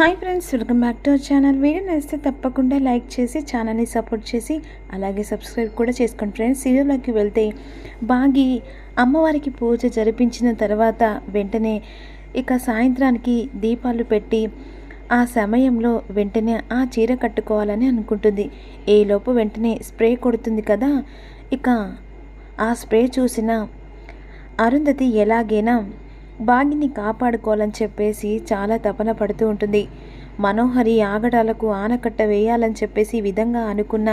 Hi friends welcome back to our channel. Video నచ్చితే తప్పకుండా like చేసి ఛానల్ని సపోర్ట్ చేసి అలాగే సబ్స్క్రైబ్ కూడా చేసుకోండి ఫ్రెండ్స్. సీరియల్లోకి వెళ్తే బాగి అమ్మవారికి పూజ జరిపించిన తర్వాత వెంటనే ఇక సాయంత్రానికి దీపాలు పెట్టి ఆ సమయంలో వెంటనే ఆ చీర కట్టుకోవాలని అనుకుంటుంది. ఏలోపు వెంటనే స్ప్రే కొడుతుంది కదా ఇక ఆ స్ప్రే చూసిన అరుంధతి ఎలాగైనా బాగిని కాపాడుకోవాలని చెప్పేసి చాలా తపన పడుతూ ఉంటుంది. మనోహరి ఆగడాలకు ఆనకట్ట వేయాలని చెప్పేసి విధంగా అనుకున్న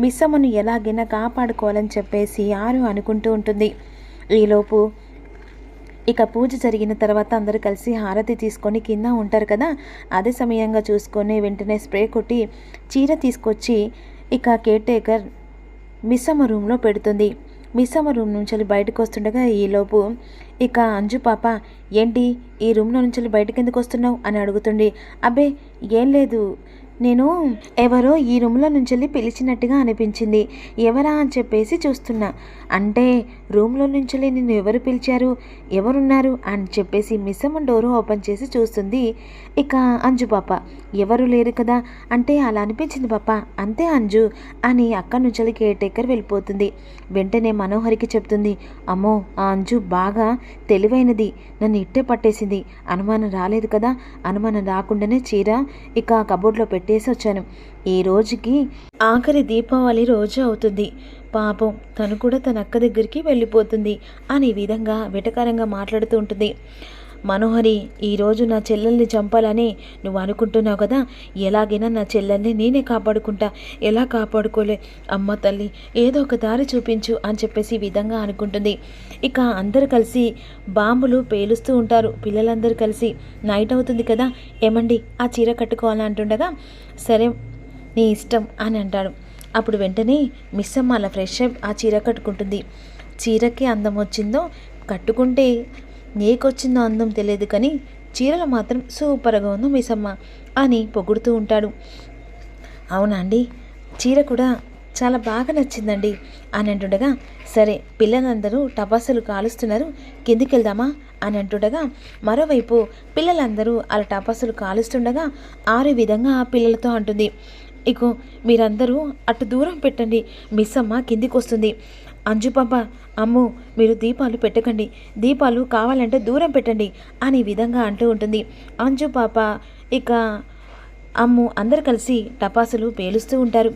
మిస్సమ్మను ఎలాగైనా కాపాడుకోవాలని చెప్పేసి ఆరు అనుకుంటూ ఉంటుంది. ఈలోపు ఇక పూజ జరిగిన తర్వాత అందరూ కలిసి హారతి తీసుకొని కింద ఉంటారు కదా? అదే సమయంగా చూసుకొని వెంటనే స్ప్రే కొట్టి చీర తీసుకొచ్చి ఇక కేర్ టేకర్ మిస్సమ్మ రూమ్లో పెడుతుంది. మిస్సమ్మ రూమ్ నుంచి బయటకు వస్తుండగా ఈలోపు ఇక అంజు పాప ఏంటి? ఈ రూమ్లో నుంచి బయటకు ఎందుకు వస్తున్నావు? అని అడుగుతుంది అబ్బే ఏం లేదు. నేను ఎవరో ఈ రూమ్లో నుంచి పిలిచినట్టుగా అనిపించింది. ఎవరా అని చెప్పేసి చూస్తున్నా. అంటే రూమ్లో నుంచి నిన్ను ఎవరు పిలిచారు? ఎవరున్నారు? అని చెప్పేసి మిస్సమ్మ డోరు ఓపెన్ చేసి చూస్తుంది ఇక అంజు పాప. ఎవరు లేరు కదా? అంటే అలా అనిపించింది పాప. అంతే అంజు అని అక్కడి నుంచి కేర్ టేకర్ వెళ్ళిపోతుంది. వెంటనే మనోహరికి చెప్తుంది. అమ్మో ఆ అంజు బాగా తెలివైనది. నన్ను ఇట్టే పట్టేసింది. అనుమానం రాలేదు కదా? అనుమానం రాకుండానే చీర ఇక కబోర్డ్లో పెట్టేసి వచ్చాను. ఈ రోజుకి ఆఖరి దీపావళి రోజు అవుతుంది. పాపం తను కూడా తన అక్క దగ్గరికి వెళ్ళిపోతుంది అని విధంగా వెటకారంగా మాట్లాడుతూ ఉంటుంది. మనోహరి ఈరోజు నా చెల్లెల్ని చంపాలని నువ్వు అనుకుంటున్నావు కదా? ఎలాగైనా నా చెల్లెల్ని నేనే కాపాడుకుంటా. ఎలా కాపాడుకోలే? అమ్మ తల్లి ఏదో ఒక దారి చూపించు అని చెప్పేసి విధంగా అనుకుంటుంది. ఇక అందరు కలిసి బాంబులు పేలుస్తూ ఉంటారు. పిల్లలందరూ కలిసి నైట్ అవుతుంది కదా? ఏమండి ఆ చీర కట్టుకోవాలని అంటుండగా సరే నీ ఇష్టం అని అంటాడు. అప్పుడు వెంటనే మిస్ అమ్మ అలా ఫ్రెష్ అప్ ఆ చీర కట్టుకుంటుంది. చీరకి అందం వచ్చిందో? కట్టుకుంటే నీకొచ్చిందో అందం తెలియదు కానీ చీరలు మాత్రం సూపర్గా ఉందో మిసమ్మ అని పొగుడుతూ ఉంటాడు. అవునా అండి? చీర కూడా చాలా బాగా నచ్చిందండి అని అంటుండగా సరే పిల్లలందరూ టపాసులు కాలుస్తున్నారు కిందికి వెళ్దామా అని అంటుండగా మరోవైపు పిల్లలందరూ అలా టపాసులు కాలుస్తుండగా ఆరు విధంగా ఆ పిల్లలతో అంటుంది. ఇక మీరందరూ అటు దూరం పెట్టండి మిస్ అమ్మ కిందికి వస్తుంది అంజు పాప అమ్ము మీరు దీపాలు పెట్టకండి. దీపాలు కావాలంటే దూరం పెట్టండి అనే విధంగా అంటూ ఉంటుంది. అంజు పాప ఇక అమ్ము అందరు కలిసి టపాసులు పేలుస్తూ ఉంటారు.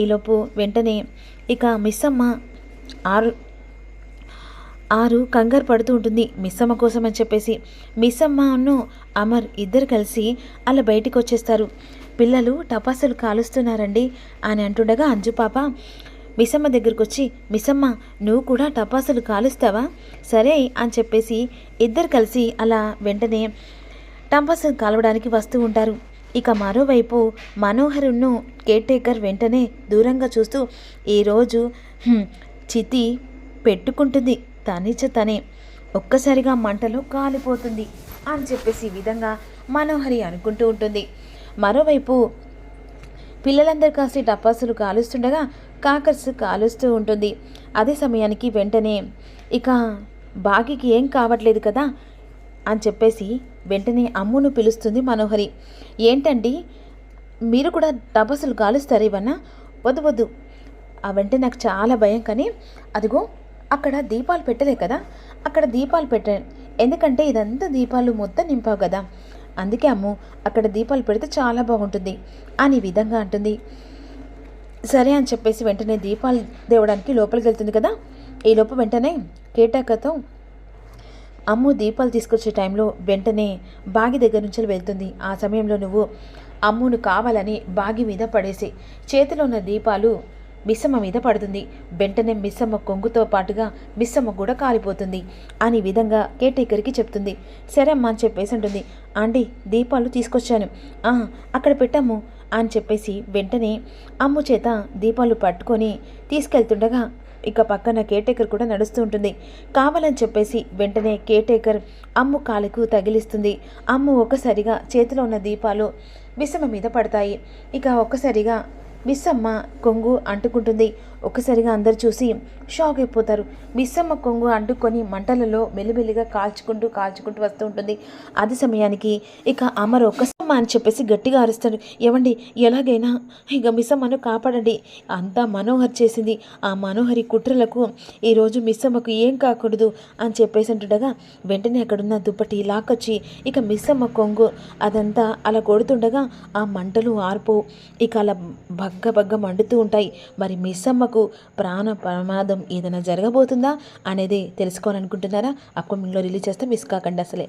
ఈలోపు వెంటనే ఇక మిస్సమ్మ ఆరు ఆరు కంగారు పడుతూ ఉంటుంది. మిస్సమ్మ కోసం అని చెప్పేసి మిస్సమ్మను అమర్ ఇద్దరు కలిసి అలా బయటికి వచ్చేస్తారు పిల్లలు టపాసులు కాలుస్తున్నారండి అని అంటుండగా అంజు పాప మిసమ్మ దగ్గరకు వచ్చి మిసమ్మ నువ్వు కూడా టపాసులు కాలుస్తావా? సరే అని చెప్పేసి ఇద్దరు కలిసి అలా వెంటనే టపాసులు కాలవడానికి వస్తూ ఉంటారు. ఇక మరోవైపు మనోహరును కేర్ టేకర్ వెంటనే దూరంగా చూస్తూ ఈరోజు చితి పెట్టుకుంటుంది. తనిచ తనే. ఒక్కసారిగా మంటలో కాలిపోతుంది అని చెప్పేసి ఈ విధంగా మనోహరి అనుకుంటూ ఉంటుంది. మరోవైపు పిల్లలందరూ కాసి టపాసులు కాలుస్తుండగా కాకర్స్ కాలుస్తూ ఉంటుంది. అదే సమయానికి వెంటనే ఇక బాగికి ఏం కావట్లేదు కదా? అని చెప్పేసి వెంటనే అమ్మును పిలుస్తుంది మనోహరి. ఏంటండి? మీరు కూడా తపస్సులు కాలుస్తారు ఇవన్నా? వద్దు వద్దు. అవంటే నాకు చాలా భయం కానీ అదిగో అక్కడ దీపాలు పెట్టలే కదా? అక్కడ దీపాలు పెట్టాను ఎందుకంటే ఇదంతా దీపాలు మొత్తం నింపావు కదా? అందుకే అమ్ము అక్కడ దీపాలు పెడితే చాలా బాగుంటుంది అని విధంగా అంటుంది. సరే అని చెప్పేసి వెంటనే దీపాలు దేవడానికి లోపలికి వెళ్తుంది కదా. ఈ లోపు వెంటనే కేటాకతో అమ్ము దీపాలు తీసుకొచ్చే టైంలో వెంటనే బాగి దగ్గర నుంచి వెళ్తుంది. ఆ సమయంలో నువ్వు అమ్మును కావాలని బాగి మీద పడేసి చేతిలో ఉన్న దీపాలు మిస్సమ్మ మీద పడుతుంది. వెంటనే మిస్సమ్మ కొంగుతో పాటుగా మిస్సమ్మ కూడా కాలిపోతుంది అని విధంగా కేటేకర్కి చెప్తుంది. సరే అమ్మా అని చెప్పేసి ఉంటుంది ఆంటీ దీపాలు తీసుకొచ్చాను. అక్కడ పెట్టాము అని చెప్పేసి వెంటనే అమ్ము చేత దీపాలు పట్టుకొని తీసుకెళ్తుండగా ఇక పక్కన కేటేకర్ కూడా నడుస్తూ ఉంటుంది. కావాలని చెప్పేసి వెంటనే కేటేకర్ అమ్ము కాలుకు తగిలిస్తుంది. అమ్ము ఒక్కసారిగా చేతిలో ఉన్న దీపాలు విసమ మీద పడతాయి. ఇక ఒక్కసారిగా విస్సమ్మ కొంగు అంటుకుంటుంది. ఒక్కసారిగా అందరు చూసి షాక్ అయిపోతారు. మిస్సమ్మ కొంగు అడ్డుకొని మంటలలో మెల్లిమెల్లిగా కాల్చుకుంటూ కాల్చుకుంటూ వస్తూ ఉంటుంది. అది సమయానికి ఇక అమర్ ఒక్కసమ్మ అని చెప్పేసి గట్టిగా అరుస్తాడు. ఏమండి ఎలాగైనా ఇక మిస్సమ్మను కాపాడండి. అంతా మనోహర్ చేసింది. ఆ మనోహరి కుట్రలకు ఈరోజు మిస్సమ్మకు ఏం కాకూడదు అని చెప్పేసి అంటుండగా వెంటనే అక్కడున్న దుప్పటి లాక్కొచ్చి ఇక మిస్సమ్మ కొంగు అదంతా అలా కొడుతుండగా ఆ మంటలు ఆర్పు. ఇక అలా బగ్గ బగ్గ మండుతూ ఉంటాయి. మరి మిస్సమ్మ అమ్మకు ప్రాణ ప్రమాదం ఏదైనా జరగబోతుందా అనేది తెలుసుకోవాలనుకుంటున్నారా? అప్కమింగ్లో రిలీజ్ చేస్తే మిస్ కాకండి అసలే.